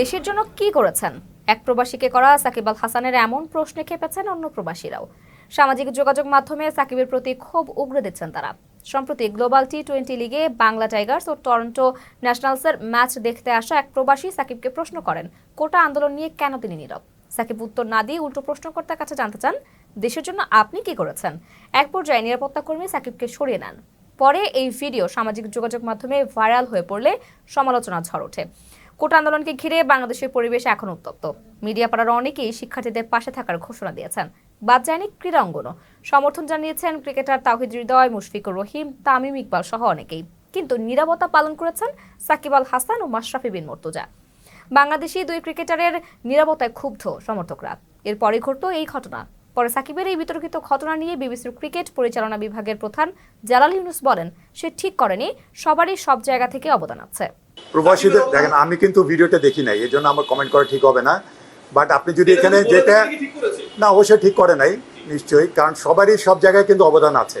দেশের জন্য কি করেছেন? এক প্রবাসীকে করা সাকিব আল হাসানের এমন প্রশ্নে খেপেছেন অন্য প্রবাসীরাও। সামাজিক যোগাযোগ মাধ্যমে সাকিবের প্রতি ক্ষোভ উগড়ে দিচ্ছেন তারা। সম্প্রতি গ্লোবাল টি টোয়েন্টি লিগে বাংলা টাইগার্স ও টরন্টো ন্যাশনালসের ম্যাচ দেখতে আসা এক প্রবাসী সাকিবকে প্রশ্ন করেন, কোটা আন্দোলন নিয়ে কেন তিনি নীরব? সাকিব উত্তর না দিয়ে উল্টো প্রশ্নকর্তার কাছে জানতে চান, দেশের জন্য আপনি কি করেছেন? এক পর্যায়ে নিরাপত্তা কর্মী সাকিবকে সরিয়ে নেন। পরে এই ভিডিও সামাজিক যোগাযোগ মাধ্যমে ভাইরাল হয়ে পড়লে সমালোচনা ঝড় ওঠে। কোটা আন্দোলনকে ঘিরে বাংলাদেশের পরিবেশ এখন উত্তপ্ত। মিডিয়া পাড়ার অনেকেই শিক্ষার্থীদের পাশে থাকার ঘোষণা দিয়েছেন। বাদ যায়নি ক্রীড়া অঙ্গনও। সমর্থন জানিয়েছেন ক্রিকেটার তাহিদ হৃদয়, মুশফিকুর রহিম, তামিম ইকবাল সহ অনেকেই। কিন্তু নিরাপত্তা পালন করেছেন সাকিব আল হাসান ও মাশরাফি বিন মর্তুজা। বাংলাদেশি দুই ক্রিকেটারের নিরাপত্তায় ক্ষুব্ধ সমর্থকরা। এরপরে ঘটল এই ঘটনা। পরে সাকিবের এই বিতর্কিত ঘটনা নিয়ে বিবিসির ক্রিকেট পরিচালনা বিভাগের প্রধান জালাল ইউনুস বলেন, সে ঠিক করেনি, সবারই সব জায়গা থেকে অবদান আছে। প্রবাসীদের দেখেন আমি কিন্তু ভিডিওটা দেখি নাই এই জন্য আমার কমেন্ট করা ঠিক হবে না। বাট আপনি যদি এখানে যেটা না অবশ্যই ঠিক করে নাই নিশ্চয়ই কারণ সবারই সব জায়গায় কিন্তু অবদান আছে।